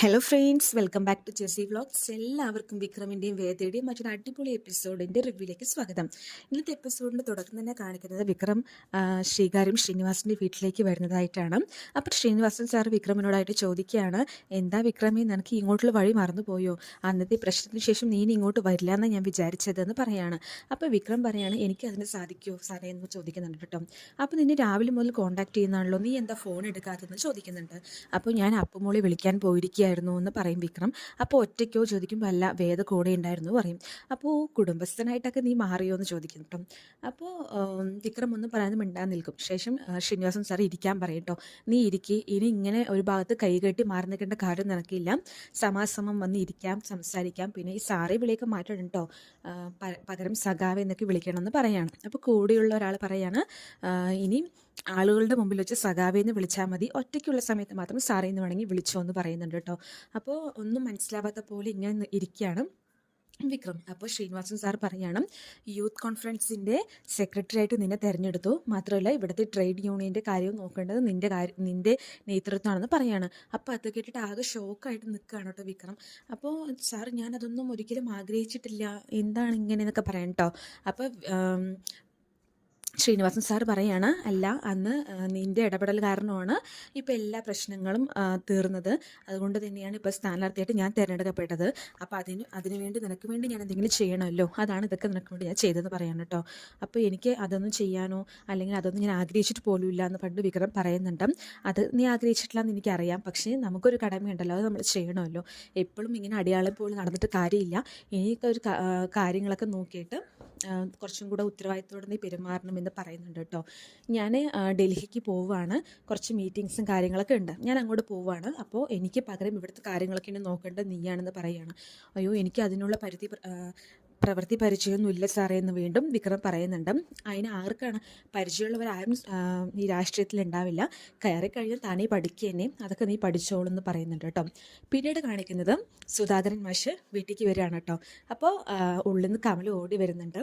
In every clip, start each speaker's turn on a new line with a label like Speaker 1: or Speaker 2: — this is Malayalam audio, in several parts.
Speaker 1: Hello friends welcome back to JC vlogs എല്ലാവർക്കും വിക്രമിന്റെയും വേദയുടെയും മറ്റൊരു അടിപൊളി എപ്പിസോഡിന്റെ റിവ്യൂയിലേക്ക് സ്വാഗതം. ഇന്നത്തെ എപ്പിസോഡിന്റെ തുടക്കം തന്നെ കാണിക്കുന്നത് വിക്രം ശ്രീകാരും ശ്രീനിവാസിന്റെ വീട്ടിലേക്ക് വരുന്നതായിട്ടാണ്. അപ്പോൾ ശ്രീനിവാസൻ സാർ വിക്രമിനോടായിട്ട് ചോദിക്കുകയാണ് എന്താ വിക്രമേ നിനക്ക് ഇങ്ങോട്ടുള്ള വഴി മറന്നുപോയോ? അന്നത്തെ പ്രശ്നത്തിന് ശേഷം നീ ഇങ്ങോട്ട് വരില്ല എന്നാണ് ഞാൻ വിചാരിച്ചതെന്ന് പറയാണ്. അപ്പോൾ വിക്രം പറയാണ് എനിക്ക് അതിന് സാധിക്കുമോ സാറേ എന്ന് ചോദിക്കുന്നുണ്ട് കേട്ടോ. അപ്പോൾ നിന്നെ രാവിലെ മുതൽ കോൺടാക്ട് ചെയ്യുന്നതാണല്ലോ നീ എന്താ ഫോൺ എടുക്കാത്തതെന്ന് ചോദിക്കുന്നുണ്ട്. അപ്പോൾ ഞാൻ അപ്പുമോളെ വിളിക്കാൻ പോയിരിക്കുകയായിരുന്നു എന്ന് പറയും വിക്രം. അപ്പോൾ ഒറ്റയ്ക്കോ ചോദിക്കുമ്പോൾ അല്ല വേദ കൂടെ ഉണ്ടായിരുന്നു പറയും. അപ്പോൾ കുടുംബസ്ഥനായിട്ടൊക്കെ നീ മാറിയോ എന്ന് ചോദിക്കും കേട്ടോ അപ്പോൾ വിക്രം ഒന്നും പറയാതെ മിണ്ടാൻ നിൽക്കും. ശേഷം ശ്രീനിവാസം സാർ ഇരിക്കാൻ പറയും കേട്ടോ നീ ഇരിക്കി. ഇനി ഇങ്ങനെ ഒരു ഭാഗത്ത് കൈകെട്ടി മാറി നിൽക്കേണ്ട കാര്യം നിനക്കില്ല. സമാസമം വന്ന് ഇരിക്കാം സംസാരിക്കാം. പിന്നെ ഈ സാറെ വിളിയൊക്കെ മാറ്റണം കേട്ടോ പകരം സഖാവ് എന്നൊക്കെ വിളിക്കണം എന്ന് പറയാണ്. അപ്പോൾ കൂടെയുള്ള ഒരാൾ പറയാണ് ഇനി ആളുകളുടെ മുമ്പിൽ വെച്ച് സഖാവേ എന്ന് വിളിച്ചാൽ മതി. ഒറ്റയ്ക്കുള്ള സമയത്ത് മാത്രം സാറേ എന്ന് വേണമെങ്കിൽ വിളിച്ചോ എന്ന് പറയുന്നുണ്ട് കേട്ടോ. അപ്പോൾ ഒന്നും മനസ്സിലാവാത്ത പോലെ ഇങ്ങനെ ഇരിക്കുകയാണ് വിക്രം. അപ്പോൾ ശ്രീനിവാസൻ സാർ പറയണം യൂത്ത് കോൺഫറൻസിന്റെ സെക്രട്ടറി ആയിട്ട് നിന്നെ തിരഞ്ഞെടുത്തു. മാത്രമല്ല ഇവിടുത്തെ ട്രേഡ് യൂണിയന്റെ കാര്യവും നോക്കേണ്ടത് നിന്റെ കാര്യം നിന്റെ നേതൃത്വമാണെന്ന് പറയാണ്. അപ്പോൾ അത് കേട്ടിട്ട് ആകെ ഷോക്കായിട്ട് നിൽക്കുകയാണ് കേട്ടോ വിക്രം. അപ്പോൾ സാർ ഞാനതൊന്നും ഒരിക്കലും ആഗ്രഹിച്ചിട്ടില്ല. എന്താണ് ഇങ്ങനെ എന്നൊക്കെ പറയാം കേട്ടോ. അപ്പോൾ ശ്രീനിവാസൻ സാർ പറയാണ് അല്ല അന്ന് നിന്റെ ഇടപെടൽ കാരണമാണ് ഇപ്പോൾ എല്ലാ പ്രശ്നങ്ങളും തീർന്നത്. അതുകൊണ്ട് തന്നെയാണ് ഇപ്പോൾ സ്ഥാനാർത്ഥിയായിട്ട് ഞാൻ തിരഞ്ഞെടുക്കപ്പെട്ടത്. അപ്പോൾ അതിന് അതിനു വേണ്ടി നിനക്ക് വേണ്ടി ഞാൻ എന്തെങ്കിലും ചെയ്യണമല്ലോ? അതാണ് ഇതൊക്കെ നിനക്ക് വേണ്ടി ഞാൻ ചെയ്തതെന്ന് പറയാണ് കേട്ടോ. അപ്പോൾ എനിക്ക് അതൊന്നും ചെയ്യാനോ അല്ലെങ്കിൽ അതൊന്നും ഞാൻ ആഗ്രഹിച്ചിട്ട് പോലും ഇല്ല എന്ന് പണ്ട് വിക്രം പറയുന്നുണ്ട്. അത് നീ ആഗ്രഹിച്ചിട്ടില്ല എന്ന് എനിക്കറിയാം. പക്ഷേ നമുക്കൊരു കടമയുണ്ടല്ലോ അത് നമ്മൾ ചെയ്യണമല്ലോ. എപ്പോഴും ഇങ്ങനെ അടിയാളം പോലെ നടന്നിട്ട് കാര്യമില്ല. ഇനിയൊക്കെ ഒരു കാര്യങ്ങളൊക്കെ നോക്കിയിട്ട് കുറച്ചും കൂടെ ഉത്തരവാദിത്തോടെ നീ പെരുമാറണമെന്ന് പറയുന്നുണ്ട് കേട്ടോ. ഞാൻ ഡൽഹിക്ക് പോവുകയാണ് കുറച്ച് മീറ്റിങ്സും കാര്യങ്ങളൊക്കെ ഉണ്ട്. ഞാൻ അങ്ങോട്ട് പോവുകയാണ് അപ്പോൾ എനിക്ക് പകരം ഇവിടുത്തെ കാര്യങ്ങളൊക്കെ ഇനി നോക്കേണ്ടത് നീയാണെന്ന് പറയുകയാണ് അയ്യോ എനിക്ക് അതിനുള്ള പരിധി പ്രവൃത്തി പരിചയമൊന്നും ഇല്ല സാറേ എന്ന് വീണ്ടും വിക്രം പറയുന്നുണ്ട്. അതിന് ആർക്കാണ് പരിചയമുള്ളവരാരും ഈ രാഷ്ട്രീയത്തിൽ ഉണ്ടാവില്ല. കയറി കഴിഞ്ഞാൽ താനേ പഠിക്കുക തന്നെ അതൊക്കെ നീ പഠിച്ചോളൂ എന്ന് പറയുന്നുണ്ട് കേട്ടോ. പിന്നീട് കാണിക്കുന്നത് സുധാകരൻ മാഷ് വീട്ടിലേക്ക് വരികയാണ് കേട്ടോ. അപ്പോൾ ഉള്ളിൽ നിന്ന് കമൽ ഓടി വരുന്നുണ്ട്.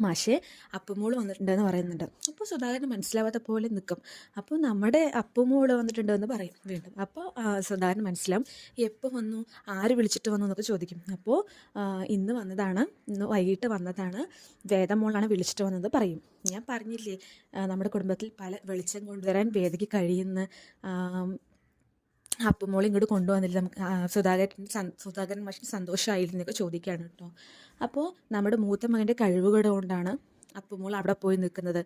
Speaker 1: മാഷെ അപ്പുമോൾ വന്നിട്ടുണ്ടെന്ന് പറയുന്നുണ്ട്. അപ്പോൾ സുധാകരന് മനസ്സിലാവാത്ത പോലെ നിൽക്കും അപ്പോൾ നമ്മുടെ അപ്പുമോൾ വന്നിട്ടുണ്ടെന്ന് പറയും വീണ്ടും. അപ്പോൾ സുധാകരൻ മനസ്സിലാവും എപ്പോൾ വന്നു ആര് വിളിച്ചിട്ട് വന്നു എന്നൊക്കെ ചോദിക്കും. അപ്പോൾ ഇന്ന് വന്നതാണ് ഇന്ന് വൈകിട്ട് വന്നതാണ് വേദമോളാണ് വിളിച്ചിട്ട് വന്നത് പറയും. ഞാൻ പറഞ്ഞില്ലേ നമ്മുടെ കുടുംബത്തിൽ പല വെളിച്ചം കൊണ്ടുവരാൻ വേദയ്ക്ക് കഴിയുന്ന അപ്പുമോൾ ഇങ്ങോട്ട് കൊണ്ടുവന്നില്ല. നമുക്ക് സുധാകരൻ സുധാകരൻ മഷിന് സന്തോഷമായിരുന്നൊക്കെ ചോദിക്കുകയാണ് കേട്ടോ. അപ്പോൾ നമ്മുടെ മൂത്ത മകന്റെ കഴിവുകൾ കൊണ്ടാണ് അപ്പമോൾ അവിടെ പോയി നിൽക്കുന്നത്.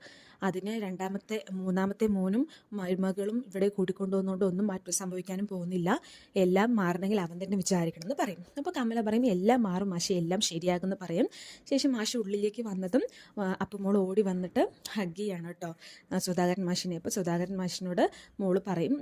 Speaker 1: അതിന് രണ്ടാമത്തെ മൂന്നാമത്തെ മോനും മരുമകളും ഇവിടെ കൂട്ടിക്കൊണ്ടുവന്നുകൊണ്ട് ഒന്നും മാറ്റം സംഭവിക്കാനും പോകുന്നില്ല. എല്ലാം മാറണമെങ്കിൽ അവൻ തന്നെ വിചാരിക്കണം എന്ന് പറയും. അപ്പോൾ കമല പറയും എല്ലാം മാറും മാഷി എല്ലാം ശരിയാകുമെന്ന് പറയും. ശേഷം മാഷ് ഉള്ളിലേക്ക് വന്നതും അപ്പുമോൾ ഓടി വന്നിട്ട് ഹഗ് ചെയ്യാണ് കേട്ടോ സുധാകരൻ മാഷിനെ. അപ്പോൾ സുധാകരൻ മാഷിനോട് മോൾ പറയും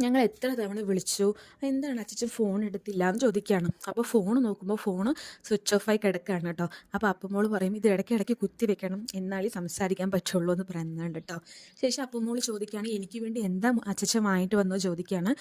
Speaker 1: ഞങ്ങൾ എത്ര തവണ വിളിച്ചു? എന്താണ് അച്ഛൻ ഫോൺ എടുത്തില്ല എന്ന് ചോദിക്കുകയാണ്. അപ്പോൾ ഫോൺ നോക്കുമ്പോൾ ഫോൺ സ്വിച്ച് ഓഫ് ആയി കിടക്കുകയാണ് കേട്ടോ. അപ്പോൾ അപ്പമോൾ പറയും ഇത് ഇടയ്ക്ക് ഇടയ്ക്ക് കുത്തി വെക്കണം. എന്നാലേ സംസാരിക്കാൻ പറ്റുള്ളൂ എന്ന് പറയുന്നുണ്ട് കേട്ടോ. ശേഷം അപ്പമോൾ ചോദിക്കുകയാണ് എനിക്ക് വേണ്ടി എന്താ അച്ഛൻ വാങ്ങിയിട്ട് വന്നോ? ചോദിക്കുകയാണ്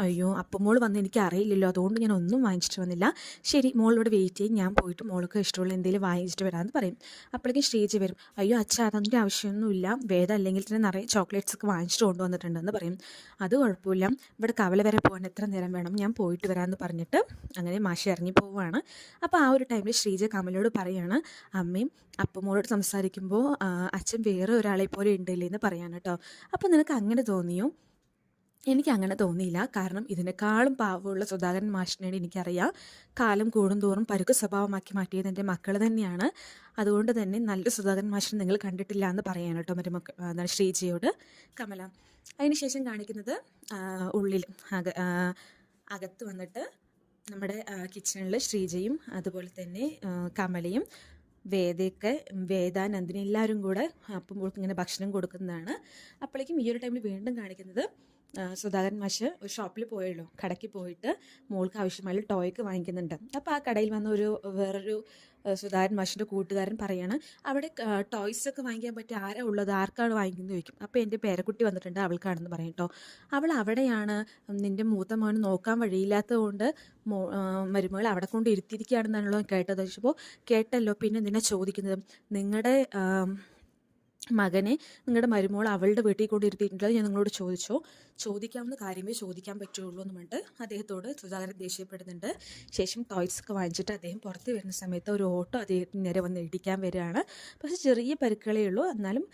Speaker 1: അയ്യോ അപ്പമോൾ വന്ന് എനിക്ക് അറിയില്ലല്ലോ. അതുകൊണ്ട് ഞാൻ ഒന്നും വാങ്ങിച്ചിട്ട് വന്നില്ല. ശരി മോളിവിടെ വെയിറ്റ് ചെയ്യും. ഞാൻ പോയിട്ട് മോൾക്ക് ഇഷ്ടമുള്ള എന്തെങ്കിലും വാങ്ങിച്ചിട്ട് വരാമെന്ന് പറയും. അപ്പോഴേക്കും സ്റ്റേജ് വരും. അയ്യോ അച്ഛ അതൊന്നും ആവശ്യമൊന്നുമില്ല. വേദം അല്ലെങ്കിൽ തന്നെ നിറയെ ചോക്ലേറ്റ്സ് ഒക്കെ വാങ്ങിച്ചിട്ട് കൊണ്ടുവന്നിട്ടുണ്ടെന്ന് പറയും. അത് കുഴപ്പമില്ല. ഇവിടെ കവല വരെ പോകാൻ എത്ര നേരം വേണം ഞാൻ പോയിട്ട് വരാമെന്ന് പറഞ്ഞിട്ട് അങ്ങനെ മാഷി ഇറങ്ങി പോവുകയാണ് അപ്പോൾ ആ ഒരു ടൈമിൽ ശ്രീജ കമലോട് പറയാണ് അമ്മയും അപ്പമ്മോളോട് സംസാരിക്കുമ്പോൾ അച്ഛൻ വേറെ ഒരാളെ പോലെ ഉണ്ടല്ലേ എന്ന് പറയാണ് കേട്ടോ അപ്പോൾ നിനക്ക് അങ്ങനെ തോന്നിയോ? എനിക്ക് അങ്ങനെ തോന്നിയില്ല. കാരണം ഇതിനേക്കാളും പാവമുള്ള സുധാകരൻ മാഷിനെയാണ് എനിക്കറിയാം. കാലം കൂടുന്തോറും പരുക്ക് സ്വഭാവമാക്കി മാറ്റിയത് എന്റെ മക്കൾ തന്നെയാണ്. അതുകൊണ്ട് തന്നെ നല്ല സുധാകരൻ മാഷിനെ നിങ്ങൾ കണ്ടിട്ടില്ല എന്ന് പറയാൻ കേട്ടോ മറ്റു ശ്രീജിയോട് ശ്രീജയോട്. കമല അതിനുശേഷം കാണിക്കുന്നത് ഉള്ളിൽ അക അകത്ത് വന്നിട്ട് നമ്മുടെ കിച്ചണിൽ ശ്രീജയും അതുപോലെ തന്നെ കമലയും വേദയൊക്കെ വേദ നന്ദിനി എല്ലാവരും കൂടെ അപ്പം ഇങ്ങനെ ഭക്ഷണം കൊടുക്കുന്നതാണ്. അപ്പോഴേക്കും ഈ ഒരു ടൈമിൽ വീണ്ടും കാണിക്കുന്നത് സുധാകരൻ മാഷ് ഒരു ഷോപ്പിൽ പോയുള്ളൂ. കടയ്ക്ക് പോയിട്ട് മോൾക്ക് ആവശ്യമായ ടോയ്ക്ക് വാങ്ങിക്കുന്നുണ്ട്. അപ്പോൾ ആ കടയിൽ വന്ന ഒരു വേറൊരു സുധാകരൻ മാഷിന്റെ കൂട്ടുകാരൻ പറയാണ് അവിടെ ടോയ്സ് ഒക്കെ വാങ്ങിക്കാൻ പറ്റിയ ആരാ ഉള്ളത്? ആർക്കാണ് വാങ്ങിക്കുന്നത് ചോദിക്കും. അപ്പോൾ എന്റെ പേരക്കുട്ടി വന്നിട്ടുണ്ട് അവൾക്കാണെന്ന് പറയും കേട്ടോ അവൾ അവിടെയാണ്. നിന്റെ മൂത്ത മോന് നോക്കാൻ വഴിയില്ലാത്തത് കൊണ്ട് മോ ആ, മരുമകൾ അവിടെ കൊണ്ട് ഇരുത്തിയിരിക്കുകയാണെന്നാണല്ലോ കേട്ടത്. ചോദിച്ചപ്പോൾ കേട്ടല്ലോ പിന്നെ നിന്നെ ചോദിക്കുന്നത്. നിങ്ങളുടെ മകനെ നിങ്ങളുടെ മരുമോൾ അവളുടെ വീട്ടിൽ കൊണ്ടിരുത്തിയിട്ടുള്ളത് ഞാൻ നിങ്ങളോട് ചോദിച്ചോ. ചോദിക്കാവുന്ന കാര്യമേ ചോദിക്കാൻ പറ്റുള്ളൂ എന്ന് പറഞ്ഞിട്ട് അദ്ദേഹത്തോട് സുധാകരൻ ദേഷ്യപ്പെടുന്നുണ്ട്. ശേഷം ടോയ്സ് ഒക്കെ വാങ്ങിച്ചിട്ട് അദ്ദേഹം പുറത്ത് വരുന്ന സമയത്ത് ഒരു ഓട്ടോ അദ്ദേഹത്തിന് നേരെ വന്ന് ഇടിക്കാൻ വരികയാണ്. പക്ഷേ ചെറിയ പരുക്കളേ ഉള്ളൂ. എന്നാലും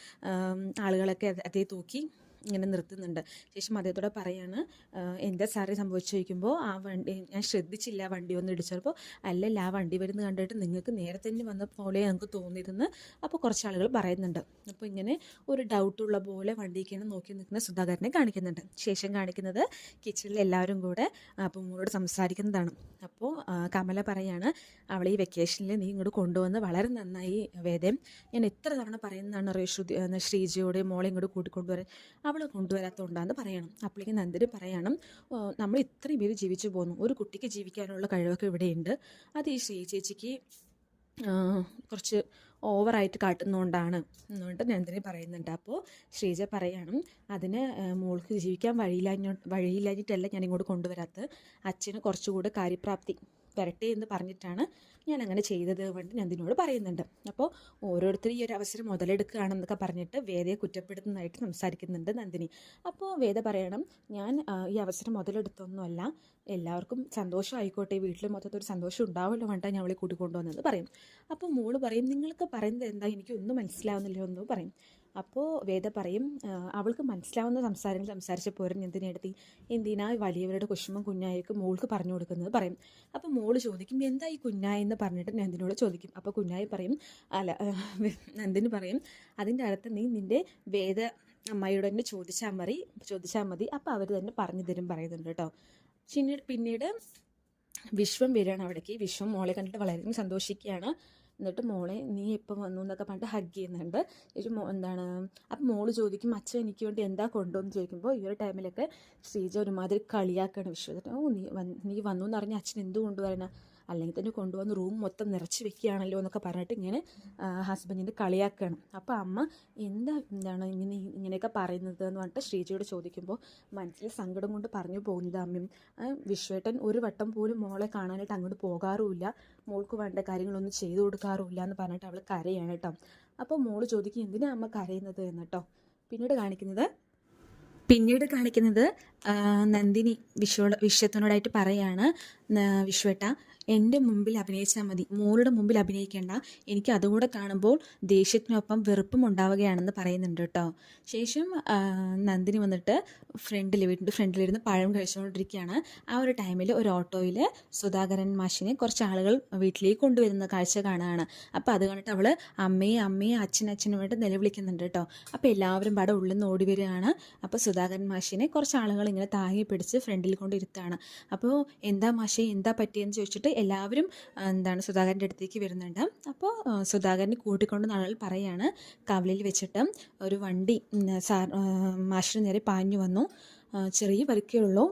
Speaker 1: ആളുകളൊക്കെ അതേ തൂക്കി ഇങ്ങനെ നിർത്തുന്നുണ്ട്. ശേഷം അദ്ദേഹത്തോടെ പറയാണ് എന്താ സാറേ സംഭവിച്ചു ചോദിക്കുമ്പോൾ ആ വണ്ടി ഞാൻ ശ്രദ്ധിച്ചില്ല വണ്ടി ഒന്ന് ഇടിച്ചപ്പോൾ അല്ലല്ല ആ വണ്ടി വരുന്ന കണ്ടിട്ട് നിങ്ങൾക്ക് നേരെ തന്നെ വന്ന പോലെ ഞങ്ങൾക്ക് തോന്നിയിരുന്നു. അപ്പോൾ കുറച്ച് ആളുകൾ പറയുന്നുണ്ട്. അപ്പോൾ ഇങ്ങനെ ഒരു ഡൗട്ടുള്ള പോലെ വണ്ടിക്കാണ് നോക്കി നിൽക്കുന്ന സുധാകരനെ കാണിക്കുന്നുണ്ട്. ശേഷം കാണിക്കുന്നത് കിച്ചണിൽ എല്ലാവരും കൂടെ അപ്പോൾ മോളോട് സംസാരിക്കുന്നതാണ്. അപ്പോൾ കമല പറയാണ് അവളെ ഈ വെക്കേഷനിൽ നീ ഇങ്ങോട്ട് കൊണ്ടുവന്ന് വളരെ നന്നായി വേദം. ഞാൻ എത്ര തവണ പറയുന്നതാണ് ശ്രീജയോടെ മോളെ ഇങ്ങോട്ട് കൂട്ടിക്കൊണ്ടുവരാൻ? അവൾ കൊണ്ടുവരാത്തതുകൊണ്ടാന്ന് പറയണം. അപ്പോഴേക്കും നന്ദിനി പറയണം നമ്മൾ ഇത്രയും പേര് ജീവിച്ചു പോന്നു. ഒരു കുട്ടിക്ക് ജീവിക്കാനുള്ള കഴിവൊക്കെ ഇവിടെയുണ്ട്. അത് ഈ ശ്രീ ചേച്ചിക്ക് കുറച്ച് ഓവറായിട്ട് കാട്ടുന്നതുകൊണ്ടാണ് എന്നുകൊണ്ട് നന്ദിനി പറയുന്നുണ്ട്. അപ്പോൾ ശ്രീജ പറയണം അതിന് മോൾക്ക് ജീവിക്കാൻ വഴിയില്ലാഞ്ഞോ വഴിയില്ലാഞ്ഞിട്ടല്ല ഞാൻ ഇങ്ങോട്ട് കൊണ്ടുവരാത്തത്. അച്ഛന് കുറച്ചുകൂടെ കാര്യപ്രാപ്തി. വരട്ടെ എന്ന് പറഞ്ഞിട്ടാണ് ഞാൻ അങ്ങനെ ചെയ്തത് കൊണ്ട് നന്ദിനോട് പറയുന്നുണ്ട്. അപ്പോൾ ഓരോരുത്തരും ഈ ഒരു അവസരം മുതലെടുക്കുകയാണെന്നൊക്കെ പറഞ്ഞിട്ട് വേദയെ കുറ്റപ്പെടുത്തുന്നതായിട്ട് സംസാരിക്കുന്നുണ്ട് നന്ദിനി. അപ്പോൾ വേദ പറയണം ഞാൻ ഈ അവസരം മുതലെടുത്തൊന്നുമല്ല. എല്ലാവർക്കും സന്തോഷം ആയിക്കോട്ടെ വീട്ടിൽ മൊത്തത്തിൽ ഒരു സന്തോഷം ഉണ്ടാവുമല്ലോ വേണ്ട ഞാൻ അവളെ കൂട്ടിക്കൊണ്ടുവന്നത് പറയും. അപ്പോൾ മോൾ പറയും നിങ്ങൾക്ക് പറയുന്നത് എന്താ? എനിക്കൊന്നും മനസ്സിലാവുന്നില്ല. എന്ന് പറയും. അപ്പോൾ വേദ പറയും "ആ, അവൾക്ക് മനസ്സിലാവുന്ന സംസാരങ്ങൾ സംസാരിച്ച പോരും എന്തിനെടുത്തി എന്തിനാ വലിയവരുടെ കുശുമം കുഞ്ഞായിക്ക് മോൾക്ക് പറഞ്ഞു കൊടുക്കുന്നത്? പറയും. അപ്പോൾ മോൾ ചോദിക്കും എന്താ ഈ കുഞ്ഞായി എന്ന് പറഞ്ഞിട്ട് നന്ദിനോട് ചോദിക്കും? അപ്പോൾ കുഞ്ഞായി പറയും അല്ല നന്ദിന് പറയും അതിന്റെ അർത്ഥം നീ നിന്റെ വേദ അമ്മയോട് തന്നെ ചോദിച്ചാൽ മതി ചോദിച്ചാൽ മതി. അപ്പോൾ അവർ തന്നെ പറഞ്ഞു തരും പറയുന്നുണ്ട് കേട്ടോ. പിന്നീട് പിന്നീട് വിശ്വം വരികയാണ് അവിടേക്ക്. വിശ്വം മോളെ കണ്ടിട്ട് വളരെയധികം സന്തോഷിക്കുകയാണ്. എന്നിട്ട് മോളെ നീ എപ്പോൾ വന്നു എന്നൊക്കെ പറഞ്ഞിട്ട് ഹഗ് ചെയ്യുന്നുണ്ട്. ഒരു എന്താണ് അപ്പം മോൾ ചോദിക്കും അച്ഛൻ എനിക്ക് വേണ്ടി എന്താ കൊണ്ടുവന്ന്? ചോദിക്കുമ്പോൾ ഈ ഒരു ടൈമിലൊക്കെ ശ്രീജ ഒരുമാതിരി കളിയാക്കാണ് വിശ്വസിച്ചിട്ട് ഓ നീ വന്ന് നീ വന്നു എന്ന് പറഞ്ഞാൽ അച്ഛൻ എന്ത് കൊണ്ടുവരാനാ അല്ലെങ്കിൽ തന്നെ കൊണ്ടുവന്ന് റൂം മൊത്തം നിറച്ച് വെക്കുകയാണല്ലോ എന്നൊക്കെ പറഞ്ഞിട്ട് ഇങ്ങനെ ഹസ്ബൻഡിന്റെ കളിയാക്കുകയാണ്. അപ്പോൾ അമ്മ എന്താ എന്താണ് ഇങ്ങനെ ഇങ്ങനെയൊക്കെ പറയുന്നത് എന്ന് പറഞ്ഞിട്ട് ശ്രീജിയോട് ചോദിക്കുമ്പോൾ മനസ്സിൽ സങ്കടം കൊണ്ട് പറഞ്ഞു പോകുന്നത് അമ്മയും വിശ്വേട്ടൻ ഒരു വട്ടം പോലും മോളെ കാണാനായിട്ട് അങ്ങോട്ട് പോകാറുമില്ല. മോൾക്ക് വേണ്ട കാര്യങ്ങളൊന്നും ചെയ്തു കൊടുക്കാറുമില്ല എന്ന് പറഞ്ഞിട്ട് അവൾ കരയാണ് കേട്ടോ. അപ്പോൾ മോൾ ചോദിക്കും എന്തിനാ അമ്മ കരയുന്നത് എന്നിട്ടോ പിന്നീട് കാണിക്കുന്നത് പിന്നീട് കാണിക്കുന്നത് നന്ദിനി വിഷുവോട് വിശ്വത്തിനോടായിട്ട് പറയാണ് വിഷുവേട്ട എന്റെ മുമ്പിൽ അഭിനയിച്ചാൽ മതി. മോളുടെ മുമ്പിൽ അഭിനയിക്കേണ്ട. എനിക്ക് അതുകൂടെ കാണുമ്പോൾ ദേഷ്യത്തിനൊപ്പം വെറുപ്പും ഉണ്ടാവുകയാണെന്ന് പറയുന്നുണ്ട് കേട്ടോ ശേഷം നന്ദിനി വന്നിട്ട് ഫ്രണ്ടിൽ വീട്ടിന്റെ ഫ്രണ്ടിലിരുന്ന് പഴം കഴിച്ചുകൊണ്ടിരിക്കുകയാണ്. ആ ഒരു ടൈമിൽ ഒരു ഓട്ടോയിൽ സുധാകരൻ മാഷിനെ കുറച്ച് ആളുകൾ വീട്ടിലേക്ക് കൊണ്ടുവരുന്ന കാഴ്ച കാണുകയാണ് അപ്പോൾ അത് കണ്ടിട്ട് അവൾ അമ്മയെ അമ്മയെ അച്ഛൻ അച്ഛനുമായിട്ട് നിലവിളിക്കുന്നുണ്ട് കേട്ടോ അപ്പോൾ എല്ലാവരും പാടെ ഉള്ളിൽ നിന്ന് ഓടി വരികയാണ്. അപ്പോൾ സുധാകരൻ മാഷിനെ കുറച്ച് ആളുകൾ ഇങ്ങനെ താങ്ങി പിടിച്ച് ഫ്രണ്ടിൽ കൊണ്ടിരുത്താണ്. അപ്പോൾ എന്താ മാഷേ എന്താ പറ്റിയെന്ന് ചോദിച്ചിട്ട് എല്ലാവരും എന്താണ് സുധാകരന്റെ അടുത്തേക്ക് വരുന്നുണ്ട്. അപ്പോൾ സുധാകരനെ കൂട്ടിക്കൊണ്ട് നാളിൽ പറയാണ് കവലയിൽ വെച്ചിട്ട് ഒരു വണ്ടി സാർ മാഷിന് നേരെ പാഞ്ഞു വന്നു. ചെറിയ പരിക്കേ ഉള്ളൂ.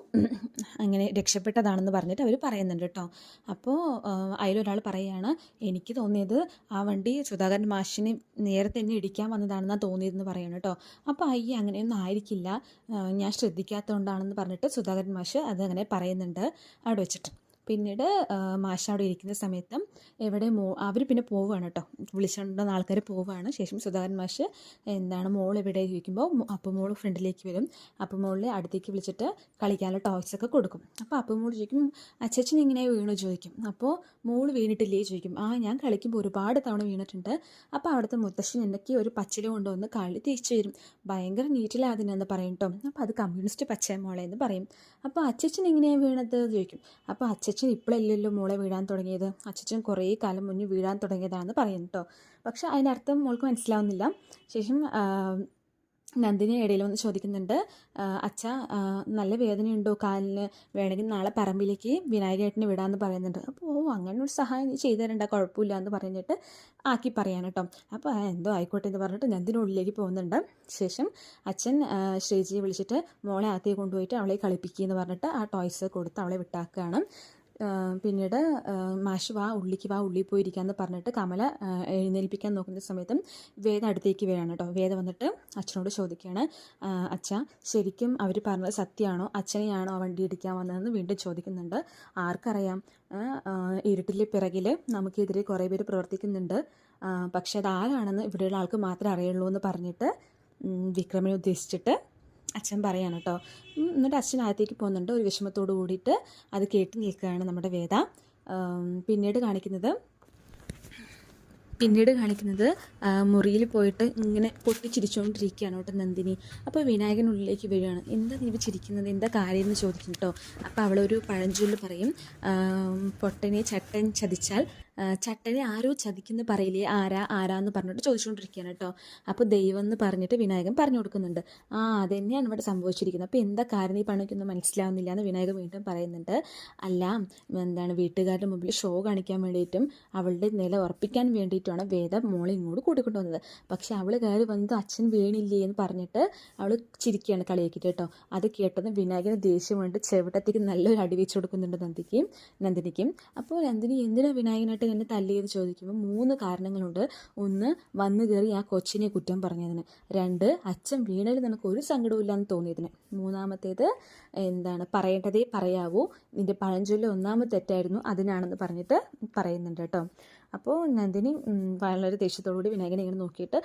Speaker 1: അങ്ങനെ രക്ഷപ്പെട്ടതാണെന്ന് പറഞ്ഞിട്ട് അവർ പറയുന്നുണ്ട് കേട്ടോ. അപ്പോൾ അതിലൊരാൾ പറയുകയാണ് എനിക്ക് തോന്നിയത് ആ വണ്ടി സുധാകരൻ മാഷിനെ നേരത്തെ തന്നെ ഇടിക്കാൻ വന്നതാണെന്നാണ് തോന്നിയതെന്ന് പറയണം കേട്ടോ. അപ്പോൾ അയ്യ അങ്ങനെയൊന്നും ആയിരിക്കില്ല. ഞാൻ ശ്രദ്ധിക്കാത്തതുകൊണ്ടാണെന്ന് പറഞ്ഞിട്ട് സുധാകരൻ മാഷ് അതങ്ങനെ പറയുന്നുണ്ട്. അവിടെ വെച്ചിട്ട്. പിന്നീട് മാഷ് അവിടെ ഇരിക്കുന്ന സമയത്തും എവിടെ മോ അവർ പിന്നെ പോവുകയാണ് കേട്ടോ വിളിച്ചുകൊണ്ടുവന്ന ആൾക്കാർ പോവുകയാണ് ശേഷം സുധാകരൻ മാഷ് എന്താണ് മോൾ എവിടെ ഇരിക്കുമ്പോൾ അപ്പം മോൾ ഫ്രണ്ടിലേക്ക് വരും. അപ്പം മോളിൽ അടുത്തേക്ക് വിളിച്ചിട്ട് കളിക്കാനുള്ള ടോയ്സ് ഒക്കെ കൊടുക്കും. അപ്പോൾ അപ്പം മോൾ ചോദിക്കും അച്ഛച്ചൻ ഇങ്ങനെ വീണു? ചോദിക്കും. അപ്പോൾ മോൾ വീണിട്ടില്ലേ? ചോദിക്കും. ആ ഞാൻ കളിക്കുമ്പോൾ ഒരുപാട് തവണ വീണിട്ടുണ്ട്. അപ്പോൾ അവിടുത്തെ മുത്തശ്ശൻ എന്തൊക്കെ ഒരു പച്ചില കൊണ്ടുവന്ന് കളി തിരിച്ചു തരും. ഭയങ്കര നീറ്റിലാതിനെന്ന് പറയും കേട്ടോ അപ്പോൾ അത് കമ്മ്യൂണിസ്റ്റ് പച്ച മോളെ എന്ന് പറയും. അപ്പോൾ അച്ഛച്ചൻ എങ്ങനെയാണ് വീണത്? ചോദിക്കും. അപ്പോൾ അച്ഛൻ ഇപ്പോഴല്ലല്ലോ മോളെ വീഴാൻ തുടങ്ങിയത്. അച്ഛൻ കുറേ കാലം മുന്നേ വീഴാൻ തുടങ്ങിയതാണെന്ന് പറയും കേട്ടോ പക്ഷെ അതിനർത്ഥം മോൾക്ക് മനസ്സിലാവുന്നില്ല. ശേഷം നന്ദിനി ഇടയിൽ വന്ന് ചോദിക്കുന്നുണ്ട് "ആ, അച്ഛ നല്ല വേദനയുണ്ടോ? കാലിന് വേണമെങ്കിൽ നാളെ പറമ്പിലേക്ക് വിനായകേട്ടനെ വിടാമെന്ന് പറയുന്നുണ്ട്. അപ്പോൾ ഓ അങ്ങനെ ഒരു സഹായം ചെയ്തു തരണ്ട കുഴപ്പമില്ല എന്ന് പറഞ്ഞിട്ട് ആക്കി പറയാൻ കേട്ടോ അപ്പോൾ എന്തോ ആയിക്കോട്ടെ എന്ന് പറഞ്ഞിട്ട് നന്ദിനി ഉള്ളിലേക്ക് പോകുന്നുണ്ട്. ശേഷം അച്ഛൻ ശ്രീജിയെ വിളിച്ചിട്ട് മോളെ ആദ്യം കൊണ്ടുപോയിട്ട് അവളെ കളിപ്പിക്കുക എന്ന് പറഞ്ഞിട്ട് ആ ടോയ്സ് കൊടുത്ത് അവളെ വിട്ടാക്കുകയാണ്. പിന്നീട് മാഷ് വാ ഉള്ളിക്ക് വാ ഉള്ളിൽ പോയിരിക്കാന്ന് പറഞ്ഞിട്ട് കമല എഴുന്നേൽപ്പിക്കാൻ നോക്കുന്ന സമയത്തും വേദ അടുത്തേക്ക് വരികയാണ് കേട്ടോ. വേദ വന്നിട്ട് അച്ഛനോട് ചോദിക്കുകയാണ് "ആ, അച്ഛ ശരിക്കും അവർ പറഞ്ഞത് സത്യമാണോ? അച്ഛനെയാണോ വണ്ടി ഇടിക്കാൻ വന്നതെന്ന് വീണ്ടും ചോദിക്കുന്നുണ്ട്. ആർക്കറിയാം. ഇരുട്ടിലെ പിറകിൽ നമുക്കെതിരെ കുറേ പേര് പ്രവർത്തിക്കുന്നുണ്ട്. പക്ഷേ അത് ആരാണെന്ന് ഇവിടെയുള്ള ആൾക്ക് മാത്രമേ അറിയുള്ളൂ എന്ന് പറഞ്ഞിട്ട് വിക്രമിനെ ഉദ്ദേശിച്ചിട്ട് അച്ഛൻ പറയാണ് കേട്ടോ എന്നിട്ട് അച്ഛൻ അകത്തേക്ക് പോകുന്നുണ്ട്. ഒരു വിഷമത്തോട് കൂടിയിട്ട് അത് കേട്ട് നിൽക്കുകയാണ് നമ്മുടെ വേദ. പിന്നീട് കാണിക്കുന്നത് പിന്നീട് കാണിക്കുന്നത് മുറിയിൽ പോയിട്ട് ഇങ്ങനെ പൊട്ടിച്ചിരിച്ചുകൊണ്ടിരിക്കുകയാണ് കേട്ടോ നന്ദിനി. അപ്പോൾ വിനായകൻ ഉള്ളിലേക്ക് വരികയാണ്. എന്താ നീ ചിരിക്കുന്നത്? എന്താ കാര്യം എന്ന് ചോദിക്കും കേട്ടോ അപ്പോൾ അവളൊരു പഴഞ്ചൊല്ല് പറയും. പൊട്ടനെ ചട്ടൻ ചതിച്ചാൽ ചട്ടനെ ആരോ ചതിക്കുന്നു പറയില്ലേ? ആരാ? ആരാന്ന് പറഞ്ഞിട്ട് ചോദിച്ചുകൊണ്ടിരിക്കുകയാണ് കേട്ടോ. അപ്പോൾ ദൈവം എന്ന് പറഞ്ഞിട്ട് വിനായകൻ പറഞ്ഞു കൊടുക്കുന്നുണ്ട്. ആ അതന്നെയാണ് ഇവിടെ സംഭവിച്ചിരിക്കുന്നത്. അപ്പോൾ എന്താ കാരണം ഈ പണിക്കൊന്നും മനസ്സിലാവുന്നില്ല എന്ന് വിനായകൻ വീണ്ടും പറയുന്നുണ്ട്. അല്ല എന്താണ് വീട്ടുകാരുടെ മുമ്പിൽ ഷോ കാണിക്കാൻ വേണ്ടിയിട്ടും അവളുടെ നില ഉറപ്പിക്കാൻ വേണ്ടിയിട്ടുമാണ് വേദ മോളെ ഇങ്ങോട്ട് കൂട്ടിക്കൊണ്ട് വന്നത്. പക്ഷെ അവൾ കയറി വന്നത് അച്ഛൻ വീണില്ലേ എന്ന് പറഞ്ഞിട്ട് അവൾ ചിരിക്കുകയാണ് കളിയാക്കിയിട്ട് കേട്ടോ. അത് കേട്ടതും വിനായകന് ദേഷ്യം കൊണ്ട് ചെവിട്ടത്തേക്ക് നല്ലൊരു അടി വെച്ച് കൊടുക്കുന്നുണ്ട് നന്ദിക്കും നന്ദിനിക്കും. അപ്പോൾ നന്ദിനി എന്തിനാണ് വിനായകനായിട്ട് എന്നെ തല്ലിയെന്ന് ചോദിക്കുമ്പോൾ മൂന്ന് കാരണങ്ങളുണ്ട്. ഒന്ന് വന്നു കയറി ആ കൊച്ചിനെ കുറ്റം പറഞ്ഞതിന്. രണ്ട് അച്ഛൻ വീണതിൽ നിനക്ക് ഒരു സങ്കടവും ഇല്ലാന്ന് തോന്നിയതിന്. മൂന്നാമത്തേത് എന്താണ് പറയേണ്ടതേ പറയാവൂ. നിന്റെ പഴഞ്ചൊല്ല് ഒന്നാമത്തെ തെറ്റായിരുന്നു അതിനാണെന്ന് പറഞ്ഞിട്ട് പറയുന്നുണ്ട് കേട്ടോ. അപ്പോൾ നന്ദിനി വളരെ ദേഷ്യത്തോടുകൂടി വിനായകനെ ഇങ്ങനെ നോക്കിയിട്ട്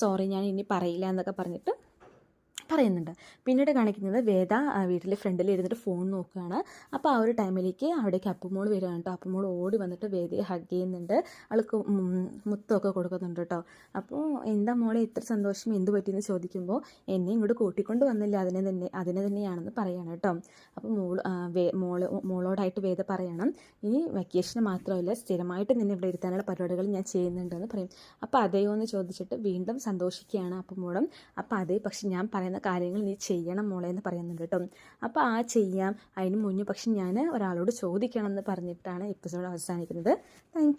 Speaker 1: സോറി ഞാൻ ഇനി പറയില്ല എന്നൊക്കെ പറഞ്ഞിട്ട് പറയുന്നുണ്ട്. പിന്നീട് കാണിക്കുന്നത് വേദ വീട്ടിലെ ഫ്രണ്ടിൽ ഇരുന്നിട്ട് ഫോൺ നോക്കുകയാണ്. അപ്പോൾ ആ ഒരു ടൈമിലേക്ക് അവിടേക്ക് അപ്പുമോൾ വരികയാണ് കേട്ടോ. അപ്പുമോൾ ഓടി വന്നിട്ട് വേദയെ ഹഗ് ചെയ്യുന്നുണ്ട്. അവൾക്ക് ഉം, മുത്തമൊക്കെ കൊടുക്കുന്നുണ്ട് കേട്ടോ. അപ്പോൾ എന്താ മോളെ ഇത്ര സന്തോഷം? എന്ത് പറ്റിയെന്ന് ചോദിക്കുമ്പോൾ എന്നെ ഇങ്ങോട്ട് കൂട്ടിക്കൊണ്ട് വന്നില്ല. അതിനെ തന്നെ അതിനെ തന്നെയാണെന്ന് പറയുകയാണ് കേട്ടോ. അപ്പോൾ മോൾ മോൾ മോളോടായിട്ട് വേദ പറയണം. ഇനി വെക്കേഷന് മാത്രമല്ല സ്ഥിരമായിട്ട് നിന്നെ ഇവിടെ ഇരുത്താനുള്ള പരിപാടികൾ ഞാൻ ചെയ്യുന്നുണ്ടെന്ന് പറയും. അപ്പോൾ അതെയോ എന്ന് ചോദിച്ചിട്ട് വീണ്ടും സന്തോഷിക്കുകയാണ് അപ്പം മോളും അപ്പോൾ അതേ പക്ഷെ ഞാൻ പറയുന്ന കാര്യങ്ങൾ നീ ചെയ്യണം മോളെ എന്ന് പറയുന്നുണ്ട് കേട്ടോ. അപ്പോൾ ആ ചെയ്യാം. അതിന് മുന്നേ പക്ഷെ ഞാൻ ഒരാളോട് ചോദിക്കണം എന്ന് പറഞ്ഞിട്ടാണ് എപ്പിസോഡ് അവസാനിക്കുന്നത്. താങ്ക്